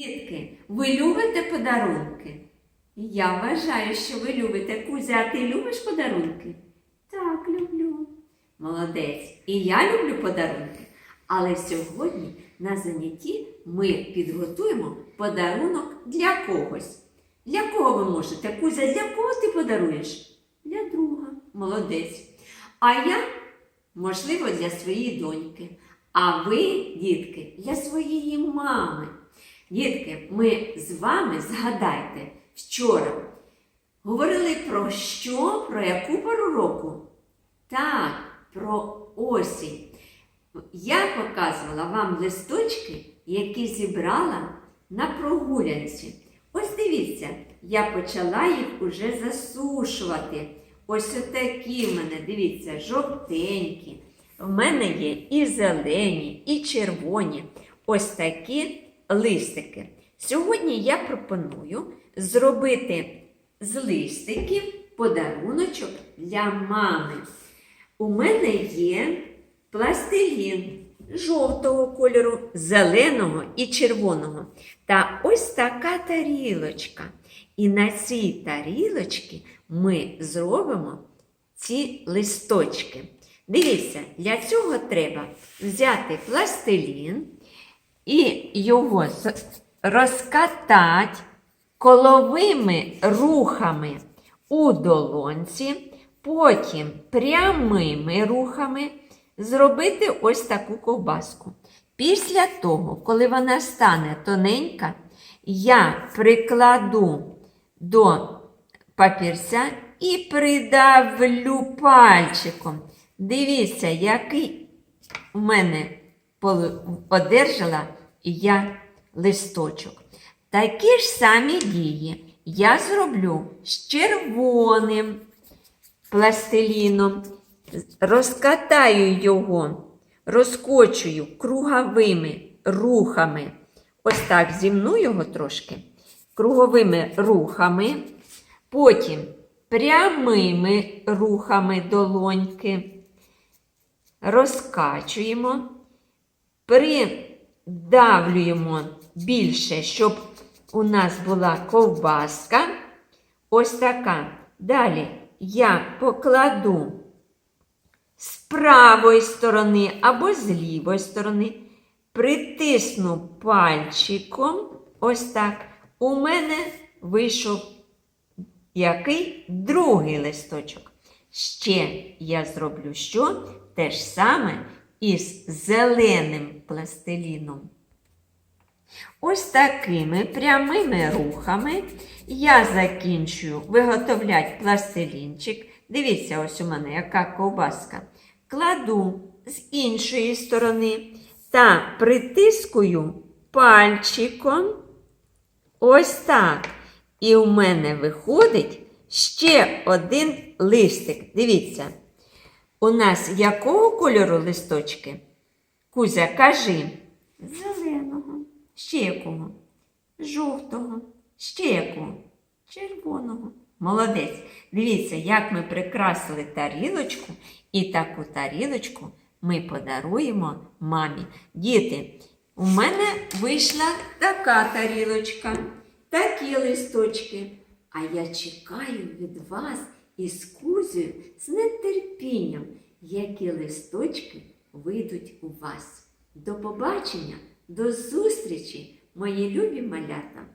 Дітки, ви любите подарунки? Я вважаю, що ви любите. Кузя, а ти любиш подарунки? Так, люблю. Молодець. І я люблю подарунки. Але сьогодні на занятті ми підготуємо подарунок для когось. Для кого ви можете? Кузя, для кого ти подаруєш? Для друга. Молодець. А я, можливо, для своєї доньки. А ви, дітки, для своєї мами. Дітки, ми з вами згадайте, вчора говорили про що? Про яку пору року? Так, про осінь. Я показувала вам листочки, які зібрала на прогулянці. Ось дивіться, я почала їх уже засушувати. Ось отакі в мене, дивіться, жовтенькі. В мене є і зелені, і червоні. Ось такі листики. Сьогодні я пропоную зробити з листиків подаруночок для мами. У мене є пластилін жовтого кольору, зеленого і червоного. Та ось така тарілочка. І на цій тарілочці ми зробимо ці листочки. Дивіться, для цього треба взяти пластилін і його розкатати коловими рухами у долонці, потім прямими рухами зробити ось таку ковбаску. Після того, коли вона стане тоненька, я прикладу до папірця і придавлю пальчиком. Дивіться, який у мене одержала я листочок. Такі ж самі дії я зроблю з червоним пластиліном. Розкатаю його, розкочую круговими рухами. Ось так зімну його трошки, круговими рухами. Потім прямими рухами долоньки розкачуємо, придавлюємо більше, щоб у нас була ковбаска. Ось така. Далі я покладу з правої сторони або з лівої сторони, притисну пальчиком. Ось так. У мене вийшов який другий листочок. Ще я зроблю що? Те ж саме із зеленим пластиліном. Ось такими прямими рухами я закінчую виготовляти пластилінчик. Дивіться, ось у мене яка ковбаска. Кладу з іншої сторони та притискую пальчиком. Ось так. І у мене виходить ще один листик. Дивіться, у нас якого кольору листочки? Кузя, кажи. Зеленого. Ще якого? Жовтого. Ще якого? Червоного. Молодець. Дивіться, як ми прикрасили тарілочку, і таку тарілочку ми подаруємо мамі. Діти, у мене вийшла така тарілочка, такі листочки. А я чекаю від вас із Кузею з нетерпінням, які листочки вийдуть у вас. До побачення, до зустрічі, мої любі малята!